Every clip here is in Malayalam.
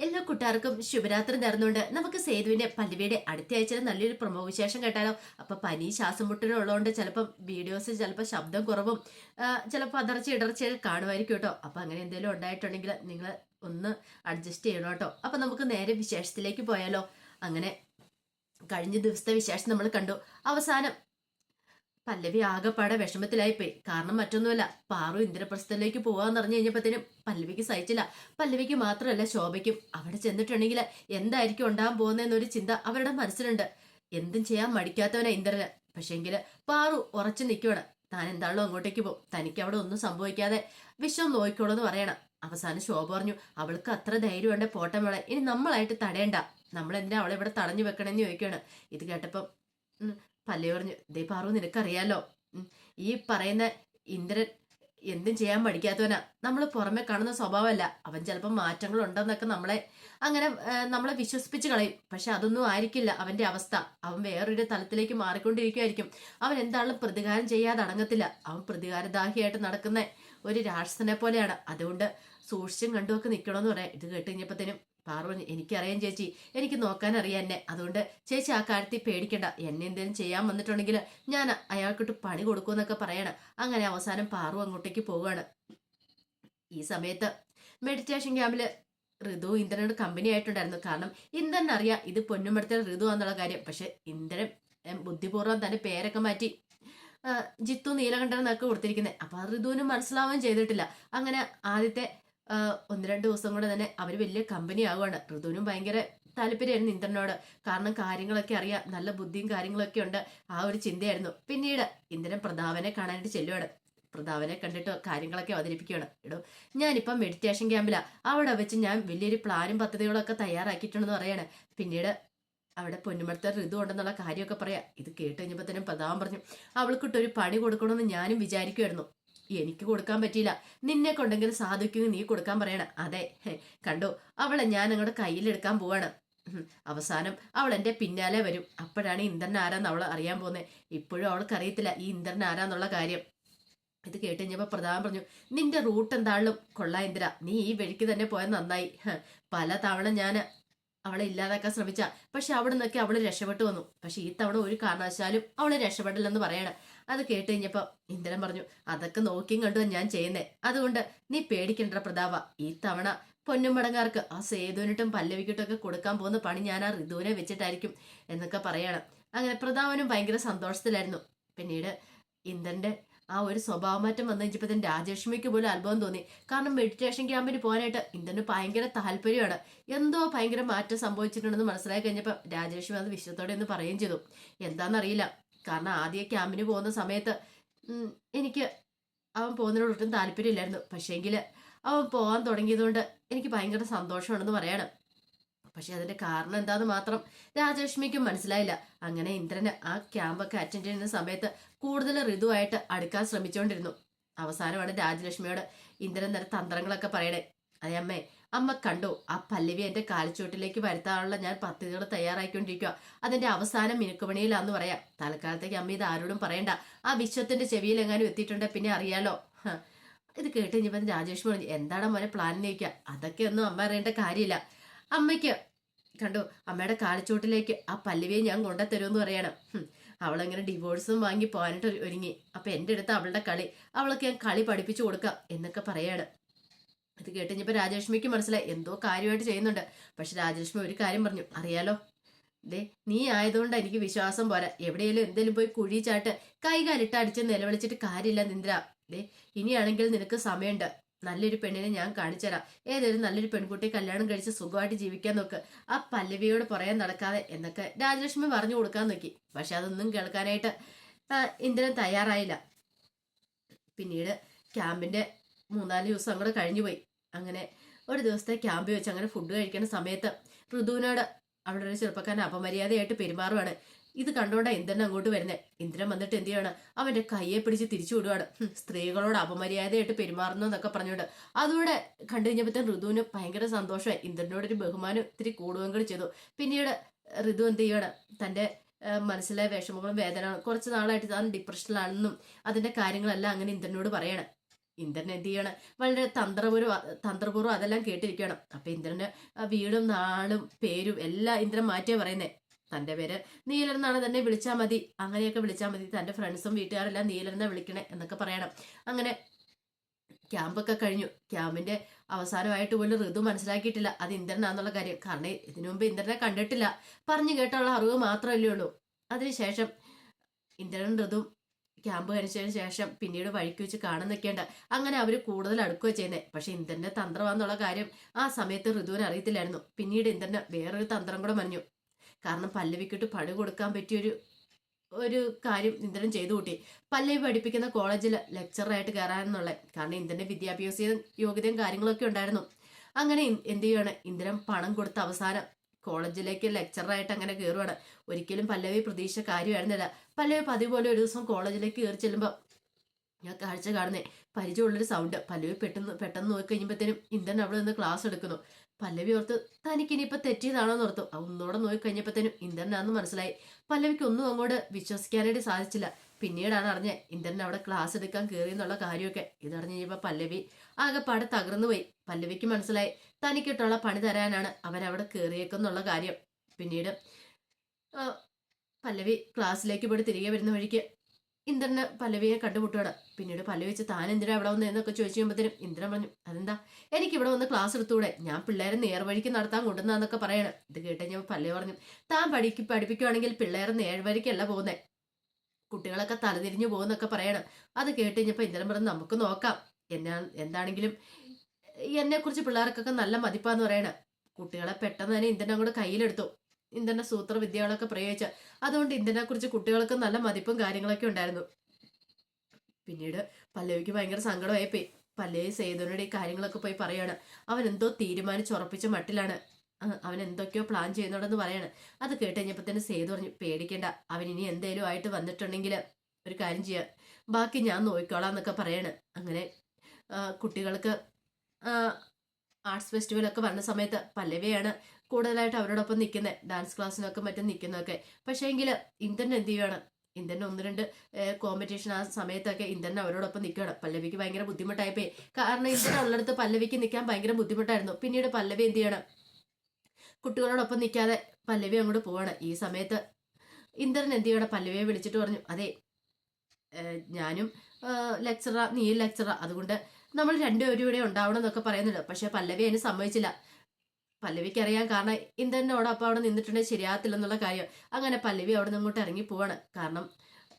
എല്ലാ കൂട്ടുകാർക്കും ശുഭരാത്രി നേർന്നുകൊണ്ട് നമുക്ക് സേതുവിന്റെ പല്ലവിയുടെ അടുത്ത ആഴ്ചയിൽ നല്ലൊരു പ്രമോ വിശേഷം കേട്ടാലോ? അപ്പൊ പനി ശ്വാസം മുട്ടലും ഉള്ളതുകൊണ്ട് ചിലപ്പം വീഡിയോസ് ചിലപ്പോൾ ശബ്ദം കുറവും ചിലപ്പോൾ അതർച്ച ഇടർച്ചയൊക്കെ കാണുമായിരിക്കും കേട്ടോ. അപ്പൊ അങ്ങനെ എന്തെങ്കിലും ഉണ്ടായിട്ടുണ്ടെങ്കിൽ നിങ്ങൾ ഒന്ന് അഡ്ജസ്റ്റ് ചെയ്യണം കേട്ടോ. അപ്പൊ നമുക്ക് നേരെ വിശേഷത്തിലേക്ക് പോയാലോ? അങ്ങനെ കഴിഞ്ഞ ദിവസത്തെ വിശേഷം നമ്മൾ കണ്ടു. അവസാനം പല്ലവി ആകെപ്പാടെ വിഷമത്തിലായി പോയി കാരണം മറ്റൊന്നുമല്ല പാറു ഇന്ദ്രപ്രസ്ഥത്തിലേക്ക് പോവാന്ന് പറഞ്ഞു കഴിഞ്ഞപ്പോഴത്തേനും പല്ലവിക്ക് സഹിച്ചില്ല. പല്ലവിക്ക് മാത്രമല്ല ശോഭയ്ക്കും. അവിടെ ചെന്നിട്ടുണ്ടെങ്കിൽ എന്തായിരിക്കും ഉണ്ടാകാൻ പോകുന്നതെന്നൊരു ചിന്ത അവരുടെ മനസ്സിലുണ്ട്. എന്തും ചെയ്യാൻ മടിക്കാത്തവനാ ഇന്ദ്രന്. പക്ഷെങ്കിൽ പാറു ഉറച്ചു നിൽക്കുവാണ് താൻ എന്താണല്ലോ അങ്ങോട്ടേക്ക് പോകും തനിക്ക് അവിടെ ഒന്നും സംഭവിക്കാതെ വിശ്വം നോക്കിക്കോളൂ എന്ന് പറയണം. അവസാനം ശോഭ പറഞ്ഞു അവൾക്ക് അത്ര ധൈര്യമുണ്ട്. പോട്ടെ ഇനി നമ്മളായിട്ട് തടയണ്ട. നമ്മൾ എന്തിനാ അവളെ ഇവിടെ തടഞ്ഞു വെക്കണമെന്ന് ചോദിക്കുകയാണ്. ഇത് കേട്ടപ്പം പല്ലി പറഞ്ഞു ദേ പാറു നിനക്കറിയാലോ ഈ പറയുന്ന ഇന്ദ്രൻ എന്തും ചെയ്യാൻ പഠിക്കാത്തവനാ നമ്മൾ പുറമെ കാണുന്ന സ്വഭാവമല്ല. അവൻ ചിലപ്പോൾ മാറ്റങ്ങൾ ഉണ്ടെന്നൊക്കെ നമ്മളെ അങ്ങനെ നമ്മളെ വിശ്വസിപ്പിച്ച് കളയും. പക്ഷെ അതൊന്നും ആയിരിക്കില്ല അവന്റെ അവസ്ഥ. അവൻ വേറൊരു തലത്തിലേക്ക് മാറിക്കൊണ്ടിരിക്കുമായിരിക്കും അവൻ എന്താണെങ്കിലും പ്രതികാരം ചെയ്യാതെ അടങ്ങത്തില്ല. അവൻ പ്രതികാരദാഹിയായിട്ട് നടക്കുന്ന ഒരു രാക്ഷസനെ പോലെയാണ്. അതുകൊണ്ട് സൂക്ഷിച്ചും കണ്ടുമൊക്കെ നിൽക്കണമെന്ന് പറയാം. ഇത് കേട്ട് കഴിഞ്ഞപ്പോഴത്തേനും പാർവതി എനിക്കറിയാം ചേച്ചി. എനിക്ക് നോക്കാൻ അറിയാം എന്നെ. അതുകൊണ്ട് ചേച്ചി ആ കാര്യത്തിൽ പേടിക്കണ്ട. എന്നെ എന്തെങ്കിലും ചെയ്യാൻ വന്നിട്ടുണ്ടെങ്കിൽ ഞാൻ അയാൾക്കിട്ട് പണി കൊടുക്കുമെന്നൊക്കെ പറയണം. അങ്ങനെ അവസാനം പാറു അങ്ങോട്ടേക്ക് പോവാണ് ഈ സമയത്ത് മെഡിറ്റേഷൻ ക്യാമ്പിൽ ഋതു ഇന്ദ്രനോട് കമ്പനി ആയിട്ടുണ്ടായിരുന്നു. കാരണം ഇന്ദ്രൻ അറിയാം ഇത് പൊന്നുമെടുത്ത ഋതു എന്നുള്ള കാര്യം. പക്ഷെ ഇന്ദ്രൻ ബുദ്ധിപൂർവം തന്നെ പേരൊക്കെ മാറ്റി ജിത്തു നീലകണ്ഠനൊക്കെ കൊടുത്തിരിക്കുന്നത് അപ്പൊ ഋതുവിന് മനസ്സിലാവുകയും ചെയ്തിട്ടില്ല. അങ്ങനെ ആദ്യത്തെ ഒന്ന് രണ്ട് ദിവസം കൂടെ തന്നെ അവർ വലിയ കമ്പനി ആവുകയാണ്. ഋതുവിനും ഭയങ്കര താല്പര്യമായിരുന്നു ഇന്ദ്രനോട്. കാരണം കാര്യങ്ങളൊക്കെ അറിയാം. നല്ല ബുദ്ധിയും കാര്യങ്ങളൊക്കെ ഉണ്ട്. ആ ഒരു ചിന്തയായിരുന്നു. പിന്നീട് ഇന്ദ്രൻ പ്രതാപനെ കാണാനായിട്ട് ചെല്ലുവാണ്. പ്രതാപനെ കണ്ടിട്ട് കാര്യങ്ങളൊക്കെ അവതരിപ്പിക്കുകയാണ്. എടോ ഞാനിപ്പം മെഡിറ്റേഷൻ ക്യാമ്പിലാ അവിടെ വെച്ച് ഞാൻ വലിയൊരു പ്ലാനും പദ്ധതികളൊക്കെ തയ്യാറാക്കിയിട്ടുണ്ടെന്ന് പറയാണ്. പിന്നീട് അവിടെ പൊന്നുമടുത്ത ഋതു ഉണ്ടെന്നുള്ള കാര്യമൊക്കെ പറയാം. ഇത് കേട്ട് കഴിഞ്ഞപ്പോൾ തന്നെ പ്രതാപം പറഞ്ഞു അവൾക്കിട്ടൊരു പണി കൊടുക്കണമെന്ന് ഞാനും വിചാരിക്കുമായിരുന്നു എനിക്ക് കൊടുക്കാൻ പറ്റിയില്ല. നിന്നെ കൊണ്ടെങ്കിൽ സാധിക്കുന്നു നീ കൊടുക്കാൻ പറയണം. അതെ കണ്ടു? അവളെ ഞാൻ നിങ്ങളുടെ കയ്യിലെടുക്കാൻ പോവാണ്. അവസാനം അവൾ എന്റെ പിന്നാലെ വരും. അപ്പോഴാണ് ഇന്ദ്രൻ ആരാന്ന് അവൾ അറിയാൻ പോകുന്നത് ഇപ്പോഴും അവൾക്ക് അറിയത്തില്ല ഈ ഇന്ദ്രൻ ആരാന്നുള്ള കാര്യം. ഇത് കേട്ട് കഴിഞ്ഞപ്പോൾ പ്രധാനം പറഞ്ഞു നിന്റെ റൂട്ട് എന്താളും കൊള്ളാ ഇന്ദ്ര. നീ ഈ വഴിക്ക് തന്നെ പോയാൽ നന്നായി. പല തവണ ഞാൻ അവളെ ഇല്ലാതാക്കാൻ ശ്രമിച്ച. പക്ഷെ അവിടെ നിന്നൊക്കെ അവൾ രക്ഷപ്പെട്ടു വന്നു. പക്ഷെ ഈ തവണ ഒരു കാരണവശാലും അവൾ രക്ഷപ്പെടില്ലെന്ന് പറയണം. അത് കേട്ട് കഴിഞ്ഞപ്പോ ഇന്ദ്രൻ പറഞ്ഞു അതൊക്കെ നോക്കിയും കണ്ടു ഞാൻ ചെയ്യുന്നേ. അതുകൊണ്ട് നീ പേടിക്കണ്ട പ്രതാപ. ഈ തവണ പൊന്നുമടങ്ങാർക്ക് ആ സേതുവിനിട്ടും പല്ലവിക്കിട്ടും ഒക്കെ കൊടുക്കാൻ പോകുന്ന പണി ഞാൻ ആ ഋതുവിനെ വെച്ചിട്ടായിരിക്കും എന്നൊക്കെ പറയണം. അങ്ങനെ പ്രതാപനും ഭയങ്കര സന്തോഷത്തിലായിരുന്നു. പിന്നീട് ഇന്ദ്രന്റെ ആ ഒരു സ്വഭാവമാറ്റം വന്നു കഴിഞ്ഞപ്പോൾ തന്നെ രാജലക്ഷ്മിക്ക് പോലും അത്ഭുതം തോന്നി. കാരണം മെഡിറ്റേഷൻ ക്യാമ്പിന് പോകാനായിട്ട് ഇന്ദ്രന് ഭയങ്കര താല്പര്യമാണ്. എന്തോ ഭയങ്കര മാറ്റം സംഭവിച്ചിട്ടുണ്ടെന്ന് മനസ്സിലാക്കി കഴിഞ്ഞപ്പോൾ രാജലക്ഷ്മി അത് വിശ്വത്തോടെ ഒന്ന് പറയുകയും ചെയ്തു. എന്താണെന്നറിയില്ല. കാരണം ആദ്യം ക്യാമ്പിന് പോകുന്ന സമയത്ത് എനിക്ക് അവൻ പോകുന്നതിനോട് ഒട്ടും താല്പര്യമില്ലായിരുന്നു. പക്ഷേങ്കിൽ അവൻ പോകാൻ തുടങ്ങിയതുകൊണ്ട് എനിക്ക് ഭയങ്കര സന്തോഷമാണെന്ന് പറയണം. പക്ഷെ അതിന്റെ കാരണം എന്താന്ന് മാത്രം രാജലക്ഷ്മിക്കും മനസ്സിലായില്ല. അങ്ങനെ ഇന്ദ്രന് ആ ക്യാമ്പൊക്കെ അറ്റൻഡ് ചെയ്യുന്ന സമയത്ത് കൂടുതൽ ഋതുവായിട്ട് അടുക്കാൻ ശ്രമിച്ചുകൊണ്ടിരുന്നു. അവസാനമാണ് രാജലക്ഷ്മിയോട് ഇന്ദ്രൻ തന്റെ തന്ത്രങ്ങളൊക്കെ പറയണേ. അതെ അമ്മേ അമ്മ കണ്ടു ആ പല്ലവി എന്റെ കാലിച്ചോട്ടിലേക്ക് വരുത്താനുള്ള ഞാൻ പദ്ധതികൾ തയ്യാറായിക്കൊണ്ടിരിക്കുക അതിന്റെ അവസാനം മിനുക്കുമണിയിലാന്ന് പറയാം. തൽക്കാലത്തേക്ക് അമ്മ ഇത് ആരോടും പറയണ്ട. ആ വിശ്വത്തിന്റെ ചെവിയിൽ എങ്ങാനും എത്തിയിട്ടുണ്ട് പിന്നെ അറിയാലോ. ഇത് കേട്ട് കഴിഞ്ഞപ്പോൾ രാജേഷ് പറഞ്ഞു എന്താണ് മോനെ പ്ലാൻ ചോദിക്കുക അതൊക്കെ ഒന്നും അമ്മ അറിയേണ്ട കാര്യമില്ല. അമ്മയ്ക്ക് കണ്ടു അമ്മയുടെ കാലിച്ചോട്ടിലേക്ക് ആ പല്ലവിയെ ഞാൻ കൊണ്ടുത്തരുമെന്ന് പറയണം. അവളങ്ങനെ ഡിവോഴ്സും വാങ്ങി പോകാനായിട്ട് ഒരുങ്ങി. അപ്പൊ എന്റെ അടുത്ത് അവളുടെ കളി അവൾക്ക് ഞാൻ കളി പഠിപ്പിച്ചു കൊടുക്കാം എന്നൊക്കെ പറയാണ്. ഇത് കേട്ടുകഴിഞ്ഞപ്പോൾ രാജലക്ഷ്മിക്ക് മനസ്സിലായി. എന്തോ കാര്യമായിട്ട് ചെയ്യുന്നുണ്ട്. പക്ഷെ രാജലക്ഷ്മി ഒരു കാര്യം പറഞ്ഞു. അറിയാലോ ദേ നീ ആയതുകൊണ്ട് എനിക്ക് വിശ്വാസം പോരാ. എവിടെയെങ്കിലും എന്തെങ്കിലും പോയി കുഴി ചാട്ട് കൈകാലിട്ട് അടിച്ച് നിലവിളിച്ചിട്ട് കാര്യമില്ല നിന്ദ്ര. ദേ ഇനിയാണെങ്കിൽ നിനക്ക് സമയമുണ്ട്. നല്ലൊരു പെണ്ണിനെ ഞാൻ കാണിച്ചുതരാം ഏതൊരു നല്ലൊരു പെൺകുട്ടി കല്യാണം കഴിച്ച് സുഖമായിട്ട് ജീവിക്കാൻ നോക്ക്. ആ പല്ലവിയോട് പറയാൻ നടക്കാതെ എന്നൊക്കെ രാജലക്ഷ്മി പറഞ്ഞു കൊടുക്കാൻ നോക്കി. പക്ഷെ അതൊന്നും കേൾക്കാനായിട്ട് ഇന്ദ്രൻ തയ്യാറായില്ല. പിന്നീട് ക്യാമ്പിന്റെ മൂന്നാൽ ദിവസം അങ്ങോട്ട് കഴിഞ്ഞുപോയി. അങ്ങനെ ഒരു ദിവസത്തെ ക്യാമ്പ് വെച്ച് അങ്ങനെ ഫുഡ് കഴിക്കുന്ന സമയത്ത് ഋതുവിനോട് അവിടെ ഒരു ചെറുപ്പക്കാരൻ അപമര്യാദയായിട്ട് പെരുമാറുവാണ്. ഇത് കണ്ടോണ്ടാ ഇന്ദ്രൻ അങ്ങോട്ട് വരുന്നത് ഇന്ദ്രൻ വന്നിട്ട് എന്ത് ചെയ്യാണ്? അവന്റെ കയ്യെ പിടിച്ച് തിരിച്ചു വിടുവാണ്. സ്ത്രീകളോട് അപമര്യാദയായിട്ട് പെരുമാറുന്നു എന്നൊക്കെ പറഞ്ഞുകൊണ്ട്. അതുകൂടെ കണ്ടു കഴിഞ്ഞപ്പോഴത്തെ ഋതുവിന് ഭയങ്കര സന്തോഷമായി. ഇന്ദ്രനോട് ഒരു ബഹുമാനം ഇത്തിരി കൂടുകയും ചെയ്തു. പിന്നീട് ഋതു എന്ത് ചെയ്യാണ് തന്റെ മനസ്സിലെ വിഷമങ്ങളും വേദനകളും കുറച്ച് നാളായിട്ട് താൻ ഡിപ്രഷനിലാണെന്നും അതിന്റെ കാര്യങ്ങളെല്ലാം അങ്ങനെ ഇന്ദ്രനോട് പറയണം. ഇന്ദ്രൻ എന്ത് ചെയ്യണം. വളരെ തന്ത്രപൂർവം തന്ത്രപൂർവം അതെല്ലാം കേട്ടിരിക്കണം അപ്പൊ ഇന്ദ്രന് വീടും നാളും പേരും എല്ലാം ഇന്ദ്രൻ മാറ്റിയാ പറയുന്നേ. തന്റെ പേര് നീലൻ എന്നാണ് തന്നെ വിളിച്ചാൽ മതി. അങ്ങനെയൊക്കെ വിളിച്ചാൽ മതി. തന്റെ ഫ്രണ്ട്സും വീട്ടുകാരെല്ലാം നീലൻ എന്നാ വിളിക്കണേ എന്നൊക്കെ പറയണം. അങ്ങനെ ക്യാമ്പൊക്കെ കഴിഞ്ഞു. ക്യാമ്പിന്റെ അവസാനമായിട്ട് പോലും ഋതു മനസ്സിലാക്കിയിട്ടില്ല. അത് ഇന്ദ്രനാന്നുള്ള കാര്യം. കാരണം ഇതിനു മുമ്പ് ഇന്ദ്രനെ കണ്ടിട്ടില്ല. പറഞ്ഞു കേട്ടുള്ള അറിവ് മാത്രമല്ലേ ഉള്ളൂ. അതിനുശേഷം ഇന്ദ്രൻ ഋതുവും ക്യാമ്പ് കഴിച്ചതിന് ശേഷം പിന്നീട് വഴിക്ക് വെച്ച് കാണുന്നൊക്കെയുണ്ട് അങ്ങനെ അവർ കൂടുതൽ അടുക്കുകയോ ചെയ്യുന്നത് പക്ഷെ ഇന്ദ്രന്റെ തന്ത്രമാന്നുള്ള കാര്യം ആ സമയത്ത് ഋതുവിന് അറിയത്തില്ലായിരുന്നു. പിന്നീട് ഇന്ദ്രന് വേറൊരു തന്ത്രം കൂടെ മഞ്ഞു കാരണം പല്ലവിക്കിട്ട് പണി കൊടുക്കാൻ പറ്റിയൊരു ഒരു കാര്യം ഇന്ദ്രൻ ചെയ്തു കൂട്ടി. പല്ലവി പഠിപ്പിക്കുന്ന കോളേജിൽ ലെക്ചറായിട്ട് കയറാനെന്നുള്ളത് കാരണം ഇന്ദ്രന്റെ വിദ്യാഭ്യാസ യോഗ്യതയും കാര്യങ്ങളൊക്കെ ഉണ്ടായിരുന്നു. അങ്ങനെ എന്ത് ചെയ്യാണ് ഇന്ദ്രൻ പണം കൊടുത്ത അവസാനം കോളേജിലേക്ക് ലെക്ചറായിട്ട് അങ്ങനെ കയറുവാണ് ഒരിക്കലും പല്ലവി പ്രതീക്ഷ കാര്യമായിരുന്നില്ല. പല്ലവി പതിവ് പോലെ ഒരു ദിവസം കോളേജിലേക്ക് കയറി ചെല്ലുമ്പോൾ ഞാൻ കാഴ്ച കാണുന്നേ. പരിചയമുള്ളൊരു സൗണ്ട് പല്ലവി പെട്ടെന്ന് പെട്ടെന്ന് നോക്കി കഴിയുമ്പോഴത്തേനും ഇന്ദൻ അവിടെ നിന്ന് ക്ലാസ് എടുക്കുന്നു. പല്ലവി ഓർത്ത് തനിക്ക് ഇനിയിപ്പോൾ തെറ്റിയതാണോ? എന്ന് ഓർത്തു. ഒന്നുകൂടെ നോക്കി കഴിഞ്ഞപ്പോഴത്തേനും ഇന്ദ്രനാണെന്ന് മനസ്സിലായി. പല്ലവിക്ക് ഒന്നും അങ്ങോട്ട് വിശ്വസിക്കാനായിട്ട് സാധിച്ചില്ല. പിന്നീടാണ് അറിഞ്ഞത് ഇന്ദ്രൻ അവിടെ ക്ലാസ് എടുക്കാൻ കയറി എന്നുള്ള കാര്യമൊക്കെ. ഇതറിഞ്ഞ് കഴിഞ്ഞപ്പോൾ പല്ലവി ആകെപ്പാടെ തകർന്നു പോയി. പല്ലവിക്ക് മനസ്സിലായി. തനിക്കിട്ടുള്ള പണി തരാനാണ് അവരവിടെ കയറിയേക്കെന്നുള്ള കാര്യം. പിന്നീട് പല്ലവി ക്ലാസ്സിലേക്ക് പോയി തിരികെ വരുന്ന വഴിക്ക് ഇന്ദ്രന് പല്ലവിയെ കണ്ടുമുട്ടുകയാണ്. പിന്നീട് പല്ലവി വെച്ച് താൻ എന്തിനാ ഇവിടെ വന്ന്? എന്നൊക്കെ ചോദിച്ചു കഴിയുമ്പോഴത്തേനും ഇന്ദ്രൻ പറഞ്ഞു അതെന്താ? എനിക്ക് ഇവിടെ വന്ന് ക്ലാസ് എടുത്തുകൂടെ ഞാൻ പിള്ളേരെ നേർവഴിക്ക് നടത്താൻ കൊണ്ടുവന്നാന്നൊക്കെ പറയണം. ഇത് കേട്ട് കഴിഞ്ഞപ്പോൾ പല്ലവി പറഞ്ഞു താൻ പഠിക്ക് പഠിപ്പിക്കുവാണെങ്കിൽ പിള്ളേരെ നേർവഴിക്കല്ല പോകുന്നത് കുട്ടികളൊക്കെ തലതിരിഞ്ഞു പോകുന്നൊക്കെ പറയണം. അത് കേട്ട് കഴിഞ്ഞപ്പോൾ ഇന്ദ്രൻ പറഞ്ഞു നമുക്ക് നോക്കാം. എന്നാ എന്താണെങ്കിലും എന്നെ കുറിച്ച് പിള്ളേർക്കൊക്കെ നല്ല മതിപ്പാന്ന് പറയണ കുട്ടികളെ പെട്ടെന്ന് തന്നെ ഇന്ധനം കൂടെ കയ്യിലെടുത്തു. ഇന്ദ്രന്റെ സൂത്രവിദ്യകളൊക്കെ പ്രയോഗിച്ച അതുകൊണ്ട് ഇന്ധനെ കുറിച്ച് കുട്ടികൾക്ക് നല്ല മതിപ്പും കാര്യങ്ങളൊക്കെ ഉണ്ടായിരുന്നു. പിന്നീട് പല്ലവിക്ക് ഭയങ്കര സങ്കടമായി പോയി പല്ലവി സേതുവിനോട് ഈ കാര്യങ്ങളൊക്കെ പോയി പറയാണ്. അവൻ എന്തോ തീരുമാനിച്ചുറപ്പിച്ച മട്ടിലാണ്. അവൻ എന്തൊക്കെയോ പ്ലാൻ ചെയ്യുന്നുണ്ടെന്ന് പറയാണ്. അത് കേട്ട് കഴിഞ്ഞപ്പോൾ തന്നെ സേതു പറഞ്ഞു പേടിക്കേണ്ട അവൻ ഇനി എന്തേലും ആയിട്ട് വന്നിട്ടുണ്ടെങ്കിൽ ഒരു കാര്യം ചെയ്യാം. ബാക്കി ഞാൻ നോക്കിക്കോളാം എന്നൊക്കെ പറയാണ്. അങ്ങനെ കുട്ടികൾക്ക് ആർട്സ് ഫെസ്റ്റിവലൊക്കെ വരുന്ന സമയത്ത് പല്ലവിയാണ് കൂടുതലായിട്ട് അവരോടൊപ്പം നിൽക്കുന്നത് ഡാൻസ് ക്ലാസ്സിനൊക്കെ മറ്റും നിൽക്കുന്നതൊക്കെ പക്ഷേ എങ്കിൽ ഇന്ദ്രൻ എന്ത് ചെയ്യുകയാണ് ഇന്ദ്രൻ ഒന്ന് രണ്ട് കോമ്പറ്റീഷൻ ആ സമയത്തൊക്കെ ഇന്ദ്രൻ അവരോടൊപ്പം നിൽക്കുകയാണ് പല്ലവിക്ക് ഭയങ്കര ബുദ്ധിമുട്ടായിപ്പോയി. കാരണം ഇന്ദ്രൻ ഉള്ളിടത്ത് പല്ലവിക്ക് നിൽക്കാൻ ഭയങ്കര ബുദ്ധിമുട്ടായിരുന്നു. പിന്നീട് പല്ലവി എന്ത് ചെയ്യണം? കുട്ടികളോടൊപ്പം നിൽക്കാതെ പല്ലവി അങ്ങോട്ട് പോവാണ്. ഈ സമയത്ത് ഇന്ദ്രൻ എന്ത് ചെയ്യണം? പല്ലവിയെ വിളിച്ചിട്ട് പറഞ്ഞു അതെ ഞാനും ലെക്ചറ നീ ലെക്ചറ അതുകൊണ്ട് നമ്മൾ രണ്ടുപേരും ഇവിടെ ഉണ്ടാവണം എന്നൊക്കെ പറയുന്നുണ്ട്. പക്ഷെ പല്ലവി അതിന് സമ്മതിച്ചില്ല. പല്ലവിക്ക് അറിയാൻ കാരണം ഇന്ദ്രനോടൊപ്പം അവിടെ നിന്നിട്ടുണ്ടെങ്കിൽ ശരിയാകത്തില്ലെന്നുള്ള കാര്യം. അങ്ങനെ പല്ലവി അവിടെ നിന്ന് അങ്ങോട്ട് ഇറങ്ങി പോവാണ്. കാരണം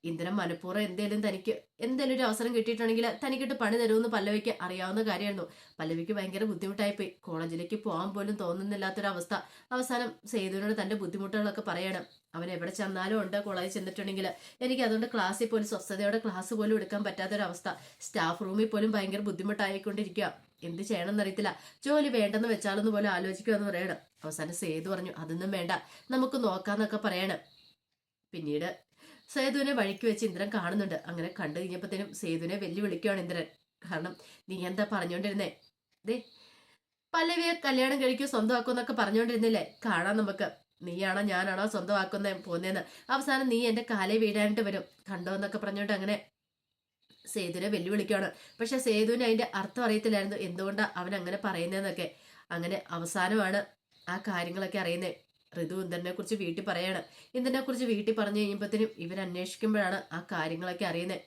ഇന്ദ്രൻ മനഃപൂർവം എന്തേലും തനിക്ക് എന്തേലും ഒരു അവസരം കിട്ടിയിട്ടുണ്ടെങ്കിൽ തനിക്കിട്ട് പണി തരുമെന്ന് പല്ലവിക്ക് അറിയാവുന്ന കാര്യമായിരുന്നു. പല്ലവിക്ക് ഭയങ്കര ബുദ്ധിമുട്ടായിപ്പോയി. കോളേജിലേക്ക് പോകാൻ പോലും തോന്നുന്നില്ലാത്തൊരവസ്ഥ അവസാനം സേതുവിനോട് തന്റെ ബുദ്ധിമുട്ടുകളൊക്കെ പറയണം. അവൻ എവിടെ ചെന്നാലും ഉണ്ട്. കോളേജിൽ ചെന്നിട്ടുണ്ടെങ്കിൽ എനിക്ക് അതുകൊണ്ട് ക്ലാസ്സിൽ പോലും സ്വസ്ഥതയോടെ ക്ലാസ് പോലും എടുക്കാൻ പറ്റാത്തൊരവസ്ഥ. സ്റ്റാഫ് റൂമിൽ പോലും ഭയങ്കര ബുദ്ധിമുട്ടായിക്കൊണ്ടിരിക്കുക. എന്ത് ചെയ്യണമെന്ന് എന്നറിയത്തില്ല ജോലി വേണ്ടെന്ന് വെച്ചാലൊന്ന് പോലും ആലോചിക്കുമെന്ന് പറയണം. അവസാനം സേതു പറഞ്ഞു അതൊന്നും വേണ്ട. നമുക്ക് നോക്കാന്നൊക്കെ പറയണം. പിന്നീട് സേതുവിനെ വഴിക്ക് വെച്ച് ഇന്ദ്രൻ കാണുന്നുണ്ട്. അങ്ങനെ കണ്ടു കഴിഞ്ഞപ്പോഴത്തേനും സേതുവിനെ വെല്ലുവിളിക്കുകയാണ് ഇന്ദ്രൻ. കാരണം നീ എന്താ പറഞ്ഞോണ്ടിരുന്നേ? ദേ പല്ലവിയെ കല്യാണം കഴിക്കും സ്വന്തമാക്കും എന്നൊക്കെ പറഞ്ഞുകൊണ്ടിരുന്നില്ലേ കാണാം നമുക്ക്. നീയാണോ ഞാനാണോ സ്വന്തമാക്കുന്ന പോന്നേന്ന്. അവസാനം നീ എന്റെ കാലേ വീടാനായിട്ട് വരും. കണ്ടോ എന്നൊക്കെ പറഞ്ഞോണ്ട് അങ്ങനെ സേതുവിനെ വെല്ലുവിളിക്കുകയാണ്. പക്ഷെ സേതുവിന് അതിന്റെ അർത്ഥം അറിയത്തില്ലായിരുന്നു. എന്തുകൊണ്ടാണ് അവൻ അങ്ങനെ പറയുന്നതെന്നൊക്കെ അങ്ങനെ അവസാനമാണ് ആ കാര്യങ്ങളൊക്കെ അറിയുന്നത് ഋതു ഇന്ദ്രനെ കുറിച്ച് വീട്ടിൽ പറയാണ്. ഇന്ദ്രനെ കുറിച്ച് വീട്ടിൽ പറഞ്ഞു കഴിയുമ്പോഴത്തേനും ഇവർ അന്വേഷിക്കുമ്പോഴാണ് ആ കാര്യങ്ങളൊക്കെ അറിയുന്നത്.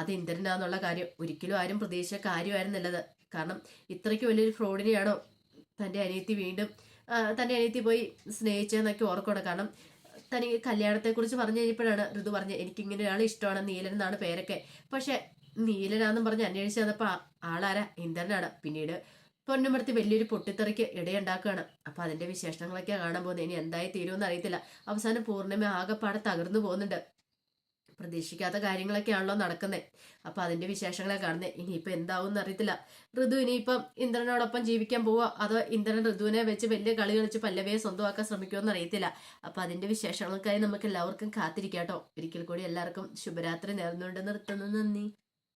അത് ഇന്ദ്രനാന്നുള്ള കാര്യം ഒരിക്കലും ആരും പ്രതീക്ഷിച്ച കാര്യമായിരുന്നില്ലത്. കാരണം ഇത്രയ്ക്ക് വലിയൊരു ഫ്രോഡിനെയാണോ തന്റെ അനിയത്തി വീണ്ടും തന്റെ അനിയത്തി പോയി സ്നേഹിച്ചതെന്നൊക്കെ ഓർക്കണം. കാരണം തനിക്ക് കല്യാണത്തെക്കുറിച്ച് പറഞ്ഞു കഴിഞ്ഞപ്പോഴാണ് ഋതു പറഞ്ഞത് എനിക്ക് ഇങ്ങനെ ഒരാൾ ഇഷ്ടമാണ് നീലൻ എന്നാണ് പേരൊക്കെ. പക്ഷെ നീലനാന്നും പറഞ്ഞ് അന്വേഷിച്ച് വന്നപ്പോൾ ആളാരാ? ഇന്ദ്രനാണ്. പിന്നീട് പൊന്നുമർത്തി വലിയൊരു പൊട്ടിത്തെറിക്ക് ഇടയുണ്ടാക്കുകയാണ്. അപ്പൊ അതിന്റെ വിശേഷങ്ങളൊക്കെ കാണാൻ പോകുന്നത് ഇനി എന്തായി തീരുമെന്ന് അറിയത്തില്ല. അവസാനം പൂർണിമ ആകെപ്പാടെ തകർന്നു പോകുന്നുണ്ട്. പ്രതീക്ഷിക്കാത്ത കാര്യങ്ങളൊക്കെയാണല്ലോ നടക്കുന്നത് അപ്പൊ അതിന്റെ വിശേഷങ്ങളെ കാണുന്നത് ഇനിയിപ്പോ എന്താവും അറിയത്തില്ല. ഋതു ഇനിയിപ്പം ഇന്ദ്രനോടൊപ്പം ജീവിക്കാൻ പോവുക അതോ ഇന്ദ്രൻ ഋതുവിനെ വെച്ച് വലിയ കളി കളിച്ച് പല്ലവയെ സ്വന്തമാക്കാൻ ശ്രമിക്കുമെന്ന് അറിയത്തില്ല. അപ്പൊ അതിന്റെ വിശേഷങ്ങൾക്കായി നമുക്ക് എല്ലാവർക്കും കാത്തിരിക്കാട്ടോ ഒരിക്കൽ കൂടി എല്ലാവർക്കും ശുഭരാത്രി നേർന്നുകൊണ്ട് നിർത്തുന്നു. നന്ദി.